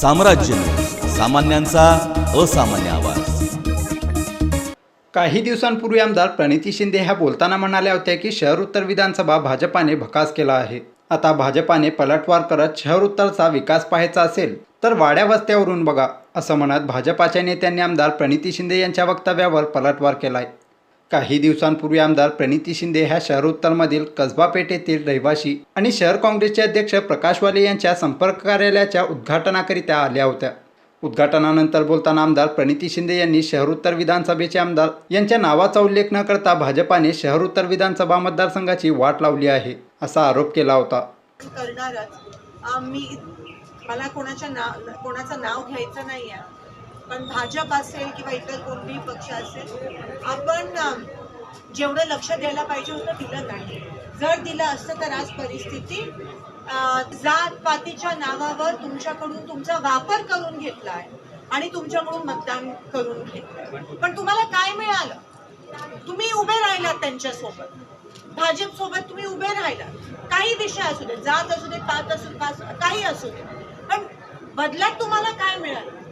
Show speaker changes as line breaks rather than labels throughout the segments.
साम्राज्य सामान्यांचा असामान्य आवाज.
काही दिवसांपूर्वी आमदार प्रणिती शिंदे ह्या बोलताना म्हणाल्या होत्या की शहर उत्तर विधानसभा भाजपाने भकास केला आहे. आता भाजपाने पलटवार करत शहर उत्तरचा विकास पाहायचा असेल तर वाड्या वस्त्यावरून बघा असं म्हणत भाजपाच्या नेत्यांनी आमदार प्रणिती शिंदे यांच्या वक्तव्यावर पलटवार केलाय. काही दिवसांपूर्वी आमदार प्रणिती शिंदे ह्या शहर उत्तरमधील कसबा पेठेतील रहिवासी आणि शहर काँग्रेसचे अध्यक्ष प्रकाशवाले यांच्या संपर्क कार्यालयाच्या उद्घाटनाकरिता आल्या होत्या. उद्घाटनानंतर बोलताना आमदार प्रणिती शिंदे यांनी शहर उत्तर विधानसभेचे आमदार यांच्या नावाचा उल्लेख न करता भाजपाने शहर उत्तर विधानसभा मतदारसंघाची वाट लावली आहे असा आरोप केला होता.
मला कोणाच्या नाव कोणाचं नाव घ्यायचं नाही आहे पण भाजप असेल किंवा इतर कोणतेही पक्ष असेल आपण जेवढं लक्ष द्यायला पाहिजे होतं दिलं नाही. जर दिलं असतं तर आज परिस्थिती जात पातीच्या नावावर तुमच्याकडून तुमचा वापर करून घेतला आहे आणि तुमच्याकडून मतदान करून घेतलं पण तुम्हाला काय मिळालं? तुम्ही उभे राहिलात त्यांच्यासोबत. भाजप सोबत तुम्ही उभे राहिलात. काही विषय असू दे जात असू दे पात असू दे पास काही असू दे. पण बदल्यात तुम्हाला काय मिळालं?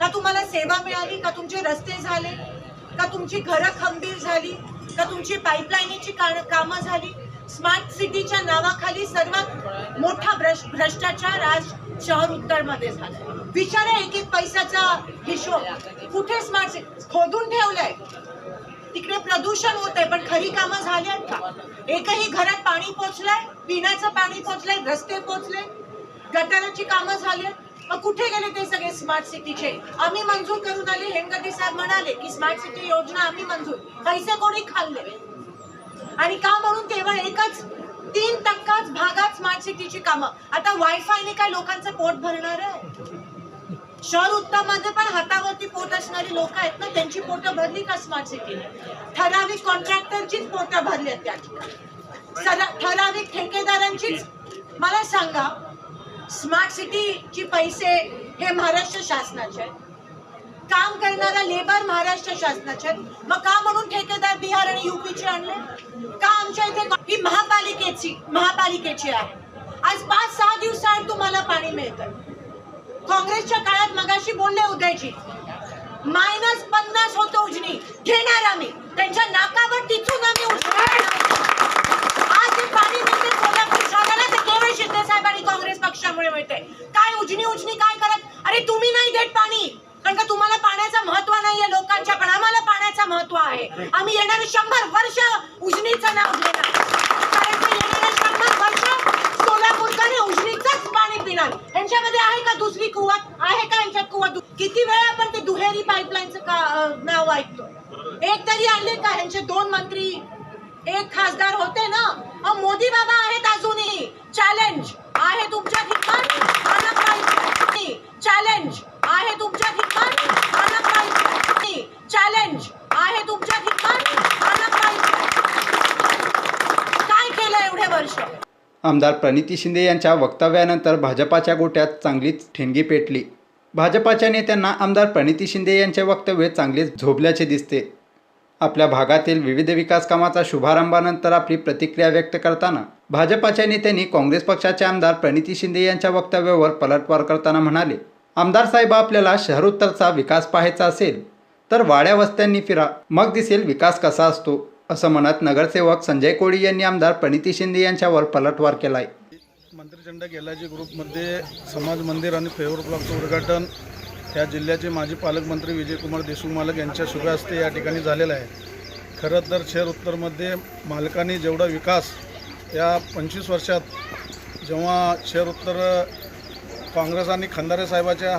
का तुम्हाला सेवा मिळाली का तुमचे रस्ते झाले का तुमची घरं खंबीर झाली का तुमची पाईपलाईनीची का- कामं झाली. स्मार्ट सिटीच्या नावाखाली सर्वात मोठा भ्रश भ्रष्टाचार आज शहर उत्तरमध्ये झाला. विचारा एक एक पैशाचा हिशोब कुठे स्मार्ट सिटी? खोदून ठेवलंय. तिकडे प्रदूषण होत आहे पण खरी कामं झाली आहेत का? एकही घरात पाणी पोचलंय पिण्याचं पाणी पोचलंय रस्ते पोचले गटाराची कामं झाली आहेत मग कुठे गेले ते सगळे स्मार्ट सिटीचे आम्ही मंजूर करून आले हेमगती साहेब म्हणाले की स्मार्ट सिटी योजना आम्ही मंजूर. पैसे कोणी खाल्ले? आणि का म्हणून केवळ एकच तीन टक्काच भागात स्मार्ट सिटीची कामं. आता वायफायने काय लोकांचं पोट भरणार आहे? शहर उत्तममध्ये पण हातावरती पोट असणारी लोक आहेत ना त्यांची पोटं भरली का स्मार्ट सिटीने ठराविक कॉन्ट्रॅक्टरचीच पोटं भरली आहेत त्या ठिकाणी. ठराविक ठेकेदारांचीच मला सांगा स्मार्ट सिटीची पैसे हे महाराष्ट्र शासनाचे आहेत. काम करणारा लेबर महाराष्ट्र शासनाचे आहेत. मग का म्हणून ठेकेदार बिहार आणि युपीचे आणले? का आमच्या इथे ही महापालिकेची महापालिकेची आहे. आज पाच सहा दिवसाआड तुम्हाला पाणी मिळतं काँग्रेसच्या काळात मगाशी बोलणे उद्याची मायनस पन्नास होतं उजनी. घेणार आम्ही. त्यांच्या नाकावर टिचून आम्ही उजनी. आज जे पाणी मिळते कोल्हापूर शहराला ते केवळ शिंदे साहेब आणि काँग्रेस पक्षामुळे मिळते काय उजनी उजनी काय करत? अरे तुम्ही नाही देत पाणी. कारण का तुम्हाला पाण्याचं महत्त्व नाहीये. लोकांच्या पण आम्हाला पाण्याचं महत्त्व आहे. आम्ही येणारे शंभर वर्ष उजनीचं नाव घेणार. कारण की येणारे शंभर वर्ष सोलापूरकर उजनीचंच पाणी पिणार. यांच्यामध्ये आहे का दुसरी कुवत? आहे का यांच्यात कुवत? किती वेळा आपण ते दुहेरी पाईपलाईनचं का नाव ऐकतो एक तरी आणले का यांचे दोन मंत्री? एक खासदार होते ना? मोदी बाबा आहेत अजूनही. चॅलेंज आहे तुमच्या ठिकाण. आला पाहिजे. चॅलेंज आहे तुमच्या ठिकाण. आला पाहिजे. चॅलेंज आहे तुमच्या ठिकाण. आला पाहिजे. काय केलं एवढे वर्ष?
आमदार प्रणिती शिंदे यांच्या वक्तव्यानंतर भाजपाच्या गोट्यात चांगलीच ठिणगी पेटली. भाजपाच्या नेत्यांना आमदार प्रणिती शिंदे यांचे वक्तव्य चांगलेच झोपल्याचे दिसते. आपल्या भागातील विविध विकास कामाचा शुभारंभानंतर आपली प्रतिक्रिया व्यक्त करताना भाजपाच्या नेत्यांनी काँग्रेस पक्षाचे आमदार प्रणिती शिंदे यांच्या वक्तव्यावर पलटवार करताना म्हणाले आमदार साहेब आपल्याला शहर उत्तरचा विकास पाहायचा असेल तर वाड्या वस्त्यांनी फिरा. मग दिसेल विकास कसा असतो असं म्हणत नगरसेवक संजय कोळी यांनी आमदार प्रणिती शिंदे यांच्यावर पलटवार केलाय.
मंत्रिचंड गेलाजी ग्रुपमध्ये समाज मंदिर आणि फेवर ब्लॉकचं उद्घाटन या जिल्ह्याचे माजी पालकमंत्री विजयकुमार देशमुख मालक यांच्या शुभ हस्ते या ठिकाणी झालेलं आहे. खरं तर शहर उत्तरमध्ये मालकाने जेवढा विकास या पंचवीस वर्षात जेव्हा शहर उत्तर काँग्रेस आणि खंदारे साहेबाच्या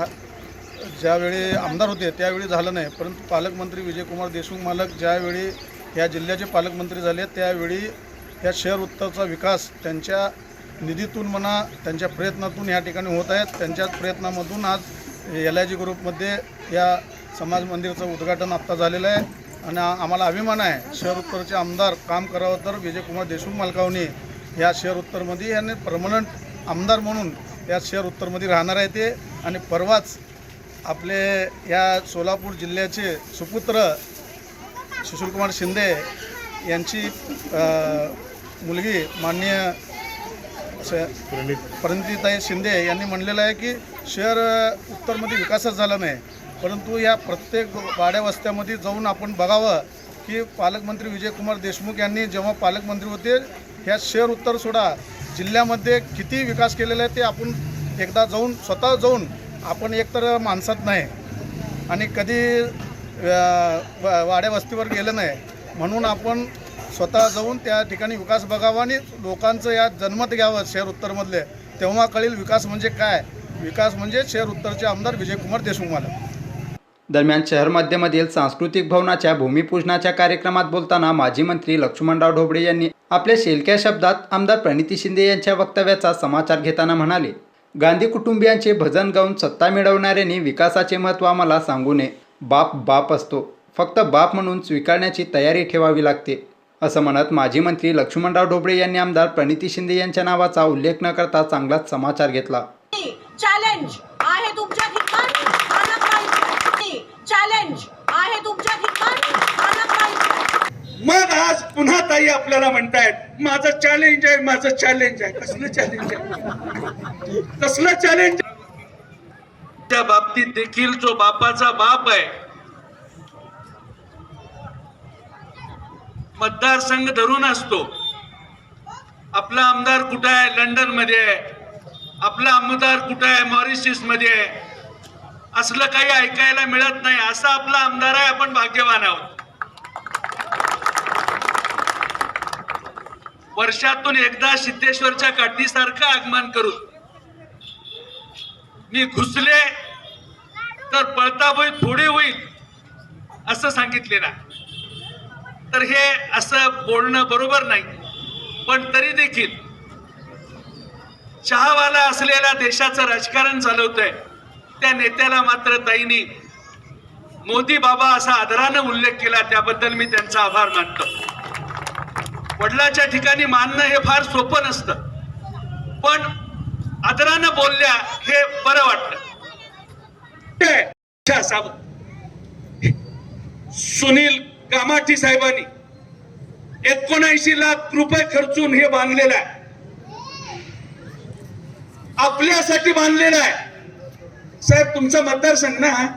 ज्यावेळी आमदार होते त्यावेळी झालं नाही. परंतु पालकमंत्री विजयकुमार देशमुख मालक ज्यावेळी या जिल्ह्याचे पालकमंत्री झाले त्यावेळी या शहर उत्तरचा विकास त्यांच्या निधीतून म्हणा त्यांच्या प्रयत्नातून या ठिकाणी होत आहेत त्यांच्याच प्रयत्नामधून आज एल आय जी ग्रुपमध्ये या समाज मंदिरचं उद्घाटन आत्ता झालेलं आहे. आणि आम्हाला अभिमान आहे शहर उत्तरचे आमदार काम करावं तर विजयकुमार देशमुख मालकावनी या शहर उत्तरमध्ये यांनी परमनंट आमदार म्हणून या शहर उत्तरमध्ये राहणार आहे ते. आणि परवाच आपले या सोलापूर जिल्ह्याचे सुपुत्र सुशीलकुमार शिंदे यांची मुलगी माननीय स- प्रणितीताई शिंदे यांनी म्हणलेलं आहे की शहर उत्तरमध्ये विकासच झाला नाही. परंतु या प्रत्येक वाड्या वस्त्यामध्ये जाऊन आपण बघावं की पालकमंत्री विजयकुमार देशमुख यांनी जेव्हा पालकमंत्री होते ह्या शहर उत्तर सोडा जिल्ह्यामध्ये किती विकास केलेला आहे ते आपण एकदा जाऊन स्वतः जाऊन आपण एकतर माणसात नाही. आणि कधी वाड्या वस्तीवर गेलं नाही. म्हणून आपण स्वतः जाऊन त्या ठिकाणी विकास बघावा आणि लोकांचं या जन्मत घ्यावं शहर उत्तरमधले. तेव्हा कळेल विकास म्हणजे काय. विकास म्हणजे शहर उत्तरचे आमदार विजयकुमार देशमुख. मला
दरम्यान शहर मध्यमधील सांस्कृतिक भवनाच्या भूमिपूजनाच्या कार्यक्रमात बोलताना माजी मंत्री लक्ष्मणराव ढोबळे यांनी आपल्या शेलक्या शब्दात आमदार प्रणिती शिंदे यांच्या वक्तव्याचा समाचार घेताना म्हणाले गांधी कुटुंबियांचे भजन गाऊन सत्ता मिळवणाऱ्यांनी विकासाचे महत्त्व आम्हाला सांगू नये. बाप बाप असतो. फक्त बाप म्हणून स्वीकारण्याची तयारी ठेवावी लागते. असं म्हणत माजी मंत्री लक्ष्मणराव ढोबळे यांनी आमदार प्रणिती शिंदे यांच्या नावाचा उल्लेख न करता चांगलाच समाचार घेतला.
चॅलेंज आहे तुमच्या ठिकाण मला पाहिजे. चॅलेंज आहे तुमच्या ठिकाण मला पाहिजे.
मग आज पुन्हा ताई आपल्याला म्हणतायत माझं चॅलेंज आहे माझं चॅलेंज आहे. कसलं चॅलेंज आहे? कसलं चॅलेंज त्या बाबतीत देखील जो बापाचा बाप आहे मतदारसंघ धरून असतो. आपला आमदार कुठं आहे? लंडनमध्ये आहे. आपला आमदार कुठं आहे? मॉरिशियसमध्ये आहे. असलं काही ऐकायला मिळत नाही. असा आपला आमदार आहे. आपण भाग्यवान आहोत. वर्षातून एकदा सिद्धेश्वरच्या काठीसारखं आगमन करू. मी घुसले तर पळताबोई थोडे होईल असं सांगितलेलं तर हे असं बोलणं बरोबर नाही. पण तरी देखील चहावाला असलेल्या देशाचं राजकारण चालवतंय त्या नेत्याला मात्र ताईनी मोदी बाबा असा आदरानं उल्लेख केला त्याबद्दल मी त्यांचा आभार मानतो. वडिलाच्या ठिकाणी मानणं हे फार सोपं नसतं. पण आदरानं बोलल्या हे बरं वाटलं. सुनील कामाठी साहेबांनी. एकोणऐंशी लाख रुपये खर्चून हे बांधलेलं आहे. आपल्यासाठी बांधलेलं आहे. साहेब तुमचा मतदारसंघ ना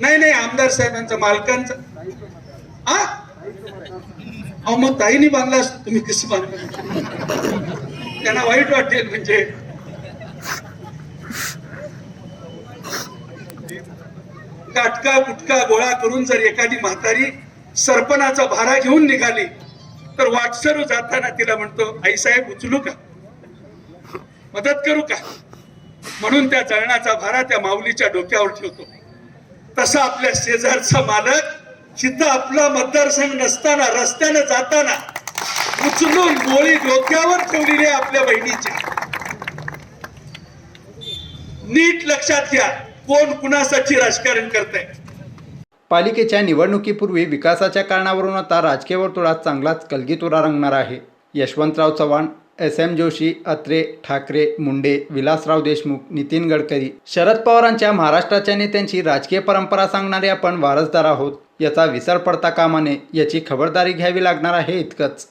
नाही नाही आमदार साहेबांचा मालकांचा. हा? अहो मग ताईने बांधला तुम्ही कसं बांधलं? त्यांना वाईट वाटेल म्हणजे. काटका गुटका गोळा करून जर एखादी म्हातारी सरपणाचा भारा घेऊन निघाली. तर वाटसरू जाताना तिला म्हणतो आई साहेब उचलू का? मदत करू का? म्हणून त्या जळणाचा भारा त्या माऊलीच्या डोक्यावर ठेवतो. तसा आपल्या शेजारचा मालक जिथं आपला मतदारसंघ नसताना रस्त्यानं जाताना उचलून गोळी डोक्यावर ठेवलेली आहे आपल्या बहिणीची. नीट लक्षात घ्या कोण कुणासाठी राजकारण करताय.
पालिकेच्या निवडणुकीपूर्वी विकासाच्या कारणावरून आता राजकीय वर्तुळात चांगलाच कलगीतुरा रंगणार आहे. यशवंतराव चव्हाण एस. एम. जोशी अत्रे ठाकरे मुंडे विलासराव देशमुख नितीन गडकरी शरद पवारांच्या महाराष्ट्राच्या नेत्यांची राजकीय परंपरा सांगणारे आपण वारसदार आहोत. याचा विसर पडता कामा नये याची खबरदारी घ्यावी लागणार आहे इतकंच.